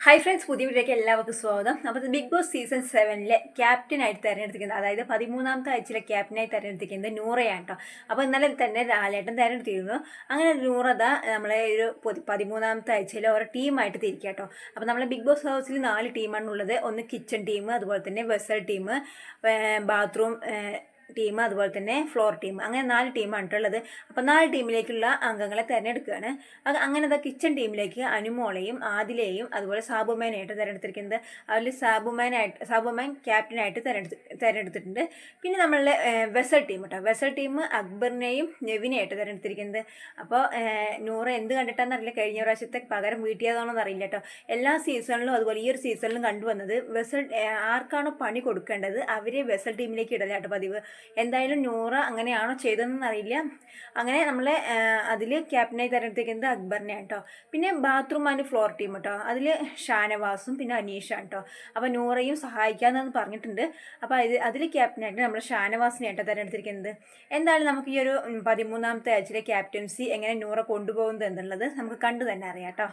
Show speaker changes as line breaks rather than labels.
Hi friends പുതിയ വീട്ടിലേക്ക് എല്ലാവർക്കും സ്വാഗതം. അപ്പോൾ ബിഗ് ബോസ് സീസൺ സെവനിലെ ക്യാപ്റ്റനായിട്ട് തിരഞ്ഞെടുത്തിരിക്കുന്നത് അതായത് പതിമൂന്നാമത്തെ ആഴ്ചയിലെ ക്യാപ്റ്റനായി തിരഞ്ഞെടുത്തിരിക്കുന്നത് നൂറയാണ് കേട്ടോ അപ്പോൾ ഇന്നലെ തന്നെ ലാലേട്ടൻ തിരഞ്ഞെടുത്തിരുന്നു. അങ്ങനെ നൂറത നമ്മളെ ഒരു പൊതി- പതിമൂന്നാമത്തെ ആഴ്ചയിൽ ഓരോ ടീമായിട്ട് തിരിക്കുക കേട്ടോ അപ്പോൾ നമ്മളെ ബിഗ് ബോസ് ഹൗസിൽ നാല് ടീമാണ് ഉള്ളത്. ഒന്ന് കിച്ചൺ ടീം അതുപോലെ തന്നെ വെസൽ ടീം ബാത്റൂം ടീം അതുപോലെ തന്നെ ഫ്ലോർ ടീം അങ്ങനെ നാല് ടീമാണ് ഉള്ളത്. അപ്പോൾ നാല് ടീമിലേക്കുള്ള അംഗങ്ങളെ തിരഞ്ഞെടുക്കുകയാണ്. അങ്ങനെ അതാ കിച്ചൺ ടീമിലേക്ക് അനുമോളെയും ആദിലെയും അതുപോലെ സാബുമാനായിട്ട് തിരഞ്ഞെടുത്തിരിക്കുന്നത്. അതിൽ സാബുമാനായിട്ട് സാബുമാൻ ക്യാപ്റ്റനായിട്ട് തിരഞ്ഞെടുത്ത് തിരഞ്ഞെടുത്തിട്ടുണ്ട്. പിന്നെ നമ്മളുടെ വെസൽ ടീം കേട്ടോ വെസൽ ടീം അക്ബറിനെയും നെവിനെയായിട്ട് തിരഞ്ഞെടുത്തിരിക്കുന്നത്. അപ്പോൾ നൂറ് എന്ത് കണ്ടിട്ടാണെന്ന് അറിയില്ല. കഴിഞ്ഞ പ്രാവശ്യത്തെ പകരം വീട്ടിയതാണോന്ന് അറിയില്ല കേട്ടോ എല്ലാ സീസണിലും അതുപോലെ ഈ ഒരു സീസണിലും കണ്ടുവന്നത് വെസൽ ആർക്കാണോ പണി കൊടുക്കേണ്ടത് അവരെ വെസൽ ടീമിലേക്ക് ഇടലാട്ടോ പതിവ്. എന്തായാലും നൂറ അങ്ങനെയാണോ ചെയ്തതെന്ന് അറിയില്ല അങ്ങനെ നമ്മൾ അതിൽ ക്യാപ്റ്റനായി തിരഞ്ഞെടുത്തേക്കുന്നത് അക്ബറിനെയാണ് കേട്ടോ പിന്നെ ബാത്റൂം ആൻഡ് ഫ്ലോർ ടീം കേട്ടോ അതിൽ ഷാനവാസും പിന്നെ അനീഷാണ് കേട്ടോ അപ്പോൾ നൂറയും സഹായിക്കാമെന്ന് പറഞ്ഞിട്ടുണ്ട്. അപ്പോൾ ഇത് അതിൽ ക്യാപ്റ്റനായിട്ട് നമ്മൾ ഷാനവാസിനെയാട്ടോ തിരഞ്ഞെടുത്തിരിക്കുന്നത്. എന്തായാലും നമുക്ക് ഈ ഒരു പതിമൂന്നാമത്തെ ആഴ്ചയിലെ ക്യാപ്റ്റൻസി എങ്ങനെ നൂറ കൊണ്ടുപോകുന്നത് എന്നുള്ളത് നമുക്ക് കണ്ടു തന്നെ അറിയാം കേട്ടോ